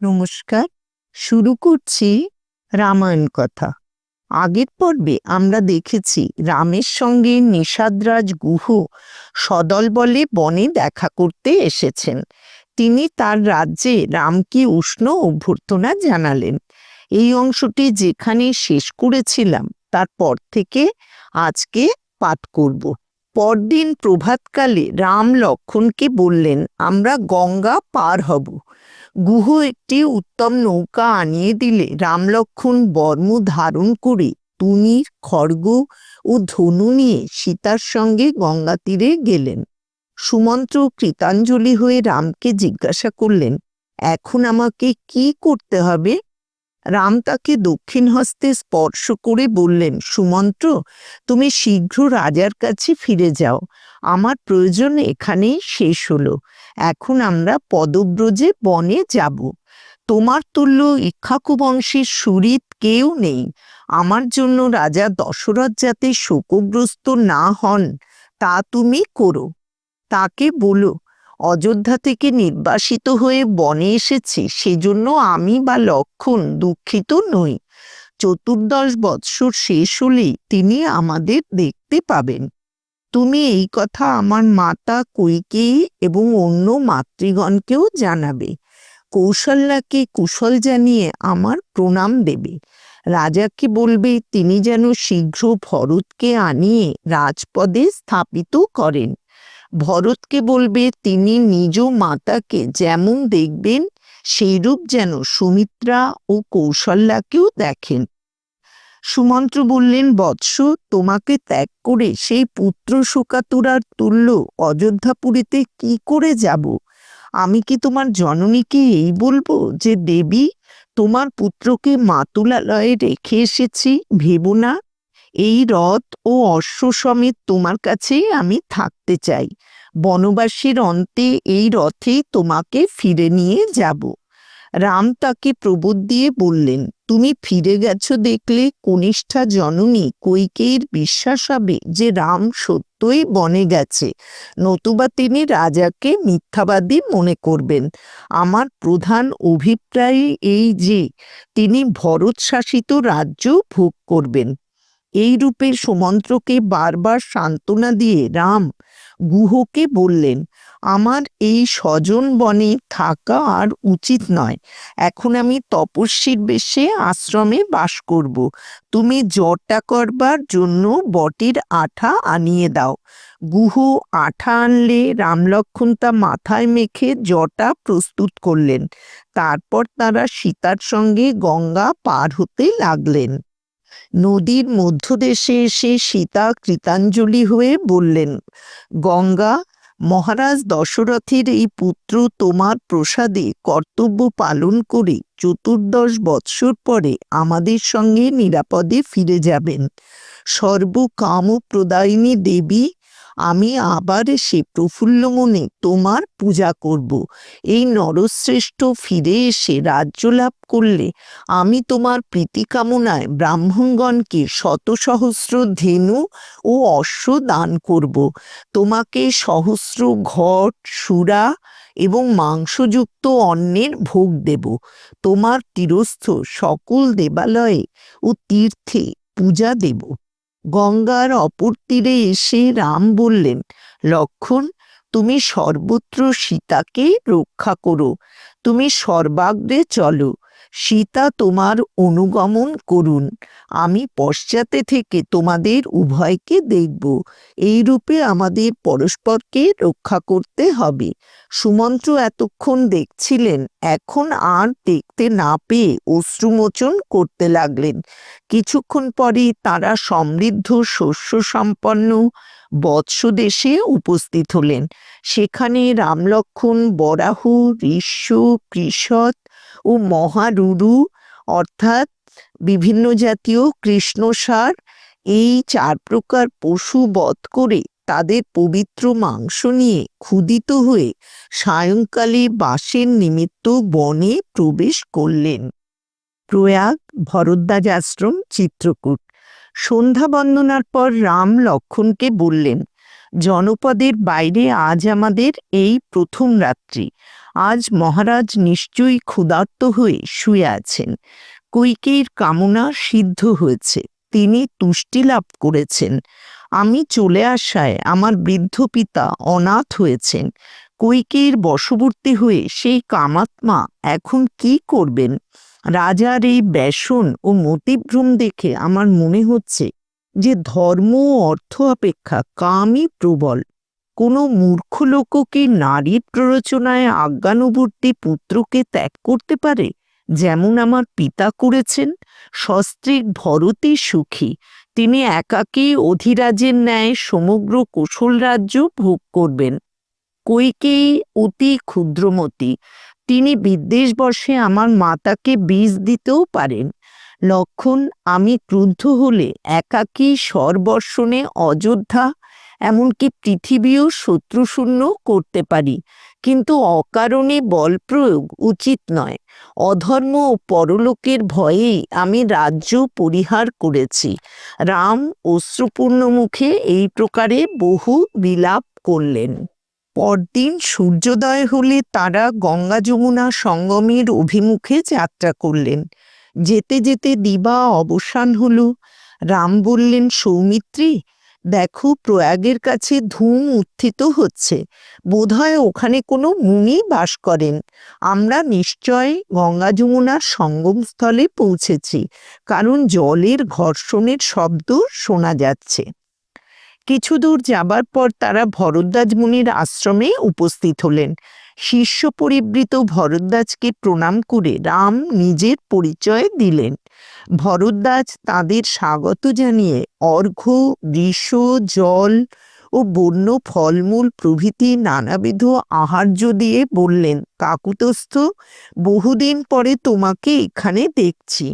নমস্কার, শুরু করছি রামায়ণ কথা। আগের পর্বে আমরা দেখেছি রামের সঙ্গে নিষাদরাজ গুহ সদল বলে বনে দেখা করতে এসেছেন। তিনি তার রাজ্যে রামকে উষ্ণ অভ্যর্থনা জানালেন। এই অংশটি যেখানে শেষ করেছিলাম তারপর থেকে আজকে পাঠ করব। পরদিন প্রভাতকালে রাম লক্ষণকে বললেন, আমরা গঙ্গা পার হব। গুহ একটি উত্তম নৌকা আনিয়ে দিলে রামলক্ষণ বর্ম ধারণ করে তুমির খড়গ ও ধনু নিয়ে সীতার সঙ্গে গঙ্গা তীরে গেলেন। সুমন্ত্র কৃতাঞ্জলি হয়ে রামকে জিজ্ঞাসা করলেন, এখন আমাকে কি করতে হবে? রাম তাকে দক্ষিণ হস্তে স্পর্শ করে বললেন, সুমন্ত্র, তুমি শীঘ্র রাজার কাছে ফিরে যাও। আমার প্রয়োজন এখানেই শেষ হলো। এখন আমরা পদব্রজে বনে যাব। তোমার তুল্য ইক্ষাকু বংশের সুরিত কেউ নেই। আমার জন্য রাজা দশরথ যাতে শোকগ্রস্ত না হন, তা তুমি করো। তাকে বলো অযোধ্যা থেকে নির্বাসিত হয়ে বনে এসেছে, সেজন্য আমি বা লক্ষণ দুঃখিত নই। চতুর্দশ বৎসর শেষ হলেই তিনি আমাদের দেখতে পাবেন। তুমি এই কথা আমার মাতা কৈকেয়ী এবং অন্য মাতৃগণকেও জানাবে। কৌশল্যাকে কুশল জানিয়ে আমার প্রণাম দেবে। রাজাকে বলবে, তিনি যেন শীঘ্র ভরতকে আনিয়ে রাজপদে স্থাপিত করেন। ভরতকে বলবে, তিনি নিজ মাতাকে যেমন দেখবেন, সেইরূপ যেন সুমিত্রা ও কৌশল্যাকেও দেখেন। সুমন্ত্র বললেন, বৎস, তোমাকে ত্যাগ করে সেই পুত্র শোকাতুরার তুল্য অযোধ্যাপুরীতে কি করে যাব? আমি কি তোমার জননীকে এই বলব যে, দেবী, তোমার পুত্রকে মাতুলালয়ে রেখে এসেছি, ভেবো না এই রথ ও অশ্ব সমেত তোমার কাছেই আমি থাকতে চাই। বনবাসীর অন্তে এই রথে তোমাকে ফিরে নিয়ে যাব। রাম তাকে প্রবোধ দিয়ে বললেন, তুমি ফিরে গেছো দেখলে কনিষ্ঠা জননী কৈকেয়ীর বিশ্বাস হবে যে রাম সত্যই বনে গেছে। নতুবা তিনি রাজাকে মিথ্যাবাদী মনে করবেন। আমার প্রধান অভিপ্রায় এই যে, তিনি ভরত শাসিত রাজ্য ভোগ করবেন। এই রূপে সুমন্ত্রকে বারবার সান্ত্বনা দিয়ে রাম গুহকে বললেন, আমার এই স্বজন বনে থাকা আর উচিত নয়। এখন আমি তপস্বীর বেশে আশ্রমে বাস করব। তুমি জটা করবার জন্য বটির আঠা আনিয়ে দাও। গুহ আঠা আনলে রামলক্ষণ তা মাথায় মেখে জটা প্রস্তুত করলেন। তারপর তারা সীতার সঙ্গে গঙ্গা পার হতে লাগলেন। নদীর মধ্যদেশে এসে সীতা কৃতাঞ্জলি হয়ে বললেন, গঙ্গা, মহারাজ দশরথের এই পুত্র তোমার প্রসাদে কর্তব্য পালন করে চতুর্দশ বৎসর পরে আমাদের সঙ্গে নিরাপদে ফিরে যাবেন। সর্বকাম প্রদায়িনী দেবী আমি আবার এসে প্রফুল্ল মনে তোমার পূজা করব। এই নরশ্রেষ্ঠ ফিরে এসে রাজ্য লাভ করলে আমি তোমার প্রীতি কামনায় ব্রাহ্মণগণকে শত সহস্র ধেনু ও অশ্ব দান করব। তোমাকে সহস্র ঘট, সুরা এবং মাংসযুক্ত অন্নের ভোগ দেব। তোমার তীরস্থ সকল দেবালয়ে ও তীর্থে পূজা দেব। গঙ্গার অপর তীরে এসে রাম বললেন, লক্ষণ, তুমি সর্বত্র সীতাকে রক্ষা করো। তুমি সর্বাগ্রে চলো। সীতা তোমার অনুগমন করুন। আমি পশ্চাতে থেকে তোমাদের উভয়কে দেখব। এই রূপে আমাদের পরস্পরকে রক্ষা করতে হবে। সুমন্ত্র এতক্ষণ দেখছিলেন, এখন আর দেখতে না পেয়ে অশ্রুমোচন করতে লাগলেন। কিছুক্ষণ পরে তারা সমৃদ্ধ শস্য সম্পন্ন বৎস দেশে উপস্থিত হলেন। সেখানে রামলক্ষণ, বরাহ, ঋষ্য কৃষত ও মহারুরু, অর্থাৎ বিভিন্ন জাতীয় কৃষ্ণসার, এই চার প্রকার পশু বধ করে তাদের পবিত্র মাংস নিয়ে ক্ষুদিত হয়ে সায়ংকালে বাসের নিমিত্ত বনে প্রবেশ করলেন। প্রয়াগ ভরদ্বাজ আশ্রম চিত্রকূট। সন্ধ্যা বন্দনার পর রাম লক্ষণকে বললেন, জনপদের বাইরে আজ আমাদের এই প্রথম রাত্রি। আজ মহারাজ নিশ্চয়ই ক্ষুধার্ত হয়ে শুয়ে আছেন। কৈকেয়ীর কামনা সিদ্ধ হয়েছে, তিনি তুষ্টি লাভ করেছেন। আমি চলে আসায় আমার বৃদ্ধ পিতা অনাথ হয়েছেন। কৈকেয়ীর বশবর্তী হয়ে সেই কামাত্মা এখন কি করবেন? রাজার এই ব্যসন ও মতিভ্রম দেখে আমার মনে হচ্ছে যে ধর্ম ও অর্থ অপেক্ষা কামই প্রবল। কোনো মূর্খ লোকও কি নারীর প্ররোচনায় আজ্ঞানুবর্তী পুত্রকে ত্যাগ করতে পারে? যেমন আমার পিতা করেছেন সস্ত্রীক ভরতই সুখী। তিনি একাকী অধিরাজের ন্যায় সমগ্র কোশল রাজ্য ভোগ করবেন। কৈকেয়ী অতি ক্ষুদ্রমতি। তিনি বিদ্বেষবশে আমার মাতাকে বীজ দিতেও পারেন। লক্ষণ, আমি ক্রুদ্ধ হলে একাকী স্বরবর্ষণে অযোধ্যা এমনকি পৃথিবীও শত্রুশূন্য করতে পারি। কিন্তু অকারণে বল প্রয়োগ উচিত নয়। অধর্ম ও পরলোকের ভয়েই আমি রাজ্য পরিহার করেছি। রাম অশ্রুপূর্ণ মুখে এই প্রকারে বহু বিলাপ করলেন। পরদিন সূর্যোদয় হলে তারা গঙ্গা যমুনা সঙ্গমের অভিমুখে যাত্রা করলেন। যেতে যেতে দিবা অবসান হলো। রাম বললেন, সৌমিত্রী দেখো, প্রয়াগের কাছে ধূম উত্থিত হচ্ছে। বোধহয় ওখানে কোনো মুনি বাস করেন। আমরা নিশ্চয় গঙ্গা যমুনার সঙ্গমস্থলে পৌঁছেছি, কারণ জলের ঘর্ষণের শব্দ শোনা যাচ্ছে। কিছু দূর যাবার পর তারা ভরদ্বাজ মুনির আশ্রমে উপস্থিত হলেন। শিষ্য পরিবৃত ভরদ্বাজকে প্রণাম করে রাম নিজের পরিচয় দিলেন। ভরদ্বাজ তাদের স্বাগত জানিয়ে অর্ঘ্য বৃষ জল ও বন্য ফলমূল প্রভৃতি নানাবিধ আহার্য দিয়ে বললেন, কাকুতস্থ, বহুদিন পরে তোমাকে এখানে দেখছি।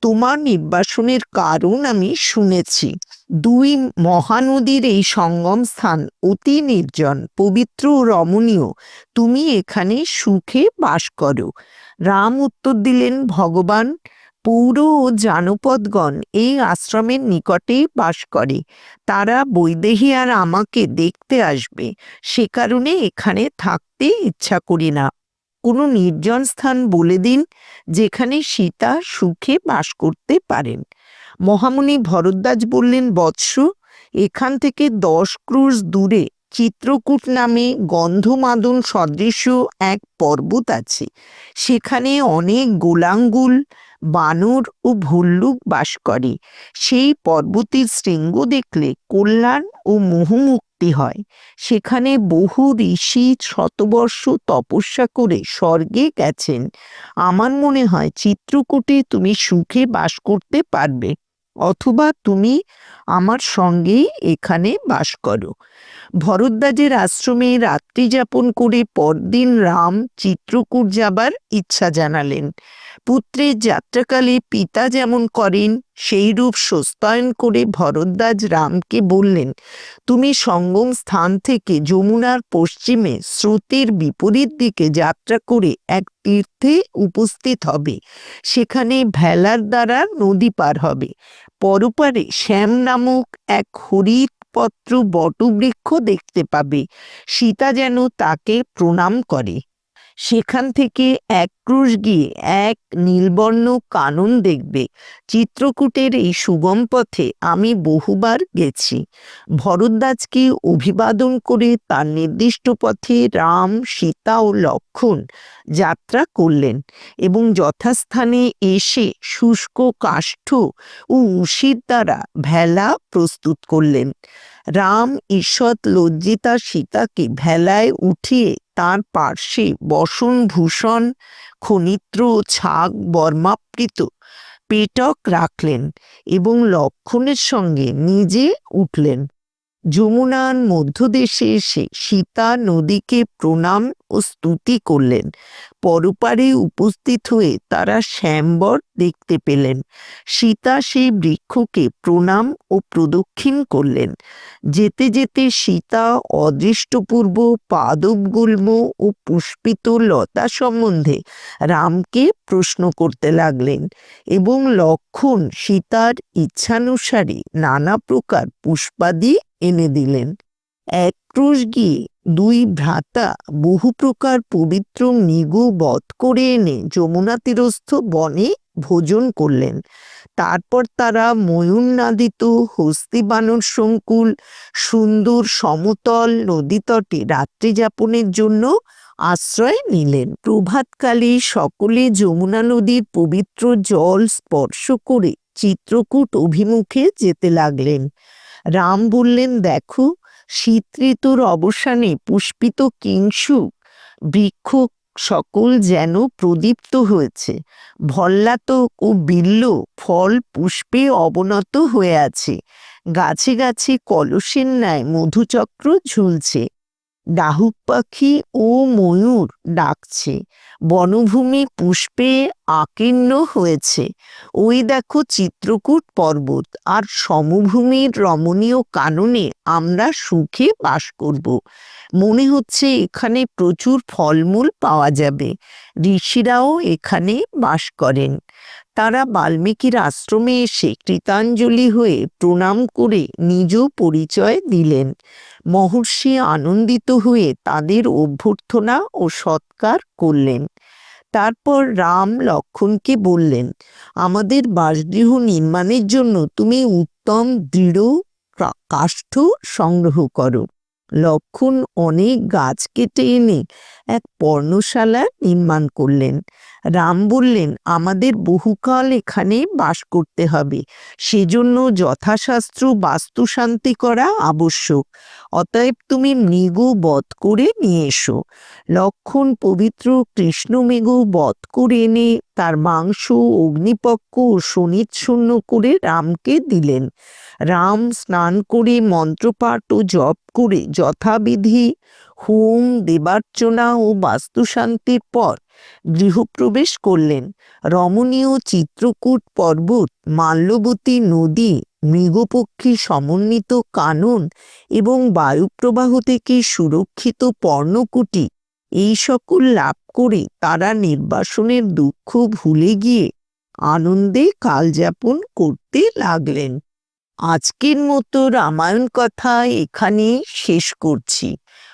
তোমার নির্বাসনের কারণ আমি শুনেছি। দুই মহানদীর এই সঙ্গম স্থান অতি নির্জন, পবিত্র ও রমণীয়। তুমি এখানে সুখে বাস করো। রাম উত্তর দিলেন, ভগবান পৌর ও জানপদগণ এই আশ্রমের নিকটেই বাস করে। তারা বৈদেহী আর আমাকে দেখতে আসবে। সে কারণে এখানে থাকতে ইচ্ছা করি না। কোনো নির্জন স্থান বলে দিন, যেখানে সীতা সুখে বাস করতে পারেন। মহামুনি ভরদ্বাজ বললেন, বৎস, এখান থেকে দশ ক্রুশ দূরে চিত্রকূট নামে গন্ধমাদন সদৃশ এক পর্বত আছে। সেখানে অনেক গোলাঙ্গুল বানর ও ভল্লুক বাস করে। সেই পর্বতের শৃঙ্গ দেখলে কল্যাণ ও মোহমুক্তি হয়। সেখানে বহু ঋষি শতবর্ষ তপস্যা করে স্বর্গে গেছেন। আমার মনে হয় চিত্রকূটে তুমি সুখে বাস করতে পারবে, অথবা তুমি আমার সঙ্গেই এখানে বাস করো। ভরদ্বাজের আশ্রমে রাত্রি যাপন করে পরদিন রাম চিত্রকূট যাবার ইচ্ছা জানালেন। পুত্রের যাত্রাকালে পিতা যেমন করেন, সেই রূপ সস্তায়ন করে ভরদ্বাজ রামকে বললেন, তুমি সঙ্গম স্থান থেকে যমুনার পশ্চিমে স্রোতের বিপরীত দিকে যাত্রা করে এক তীর্থে উপস্থিত হবে। সেখানে ভেলার দ্বারা নদী পার হবে। পরপারে শ্যাম নামক এক হরিৎপত্র বটবৃক্ষ দেখতে পাবে। সীতা যেন তাকে প্রণাম করে। সেখান থেকে এক ক্রুশ গিয়ে এক নীলবর্ণ কানন দেখবে। চিত্রকূটের এই সুগম পথে আমি বহুবার গেছি। ভরদ্বাজকে অভিবাদন করে তার নির্দিষ্ট পথে রাম, সীতা ও লক্ষণ যাত্রা করলেন এবং যথাস্থানে এসে শুষ্ক কাষ্ঠ ও উশির দ্বারা ভেলা প্রস্তুত করলেন। রাম ঈষৎ লজ্জিতা সীতাকে ভেলায় উঠিয়ে তার পার্শ্বে বসন ভূষণ খনিত্র ছাগ বর্মাপ্রিত পেটক রাখলেন এবং লক্ষণের সঙ্গে নিজে উঠলেন। যমুনার মধ্যদেশে এসে সীতা নদীকে প্রণাম ও স্তুতি করলেন। পরপারে উপস্থিত হয়ে তারা শ্যামবর দেখতে পেলেন। সীতা সেই বৃক্ষকে প্রণাম ও প্রদক্ষিণ করলেন। যেতে যেতে সীতা অদৃষ্টপূর্ব পাদবগুল্ম ও পুষ্পিত লতা সম্বন্ধে রামকে প্রশ্ন করতে লাগলেন এবং লক্ষণ সীতার ইচ্ছানুসারে নানা প্রকার পুষ্পাদি এনে দিলেন। এক ক্রোশ গিয়ে দুই ভ্রাতা বহু প্রকার পবিত্র মৃগু বধ করে এনে যমুনা তীরস্থ বনে ভোজন করলেন। তারপর তারা ময়ূরনাদিত হস্তি বানর সংকুল, সুন্দর সমতল নদীতটে রাত্রি যাপনের জন্য আশ্রয় নিলেন। প্রভাতকালে সকলে যমুনা নদীর পবিত্র জল স্পর্শ করে চিত্রকূট অভিমুখে যেতে লাগলেন। রাম বললেন, দেখো শীত ঋতুর অবসানে পুষ্পিত কিংসু। বৃক্ষ সকল যেন প্রদীপ্ত হয়েছে। ভল্লাতক ও বিল্ল ফল পুষ্পে অবনত হয়ে আছে। গাছে গাছে কলসের ন্যায় মধুচক্র ঝুলছে। ডাহুক পাখি ও ময়ূর ডাকছে। বনভূমি পুষ্পে আকীর্ণ হয়েছে। ওই দেখো চিত্রকূট পর্বত আর সমভূমির রমণীয় কাননে আমরা সুখে বাস করব। মনে হচ্ছে এখানে প্রচুর ফলমূল পাওয়া যাবে। ঋষিরাও এখানে বাস করেন। তারা বাল্মীকির আশ্রমে এসে কৃতাঞ্জলি হয়ে প্রণাম করে নিজ পরিচয় দিলেন। মহর্ষি আনন্দিত হয়ে তাদের অভ্যর্থনা ও সৎকার করলেন। তারপর রাম লক্ষণকে বললেন, আমাদের বাসগৃহ নির্মাণের জন্য তুমি উত্তম দৃঢ় কাষ্ঠ সংগ্রহ করো। লক্ষণ অনেক গাছ কেটে এনে এক পর্ণশালা নির্মাণ করলেন। রাম বললেন, আমাদের বহুকাল এখানে বাস করতে হবে। সেজন্য যথাশাস্ত্র বাস্তুশান্তি করা আবশ্যক। অতএব তুমি মৃগ বধ করে নিয়ে এসো। লক্ষণ পবিত্র কৃষ্ণ কৃষ্ণমৃগ বধ করে এনে তার মাংস অগ্নিপক্ষ ও শনিচ্ছন্ন করে রামকে দিলেন। রাম স্নান করে মন্ত্রপাঠ ও জপ করে যথাবিধি হোম দেবার্চনা ও বাস্তুশান্তির পর গৃহপ্রবেশ করলেন। রমণীয় চিত্রকূট পর্বত, মাল্যবতী নদী, মৃগপক্ষী সমন্বিত কানন এবং বায়ুপ্রবাহ থেকে সুরক্ষিত পর্ণকুটি, এই সকল লাভ করে তারা নির্বাসনের দুঃখ ভুলে গিয়ে আনন্দে কালযাপন করতে লাগলেন। আজকের মতো রামায়ণ কথা এখানে শেষ করছি।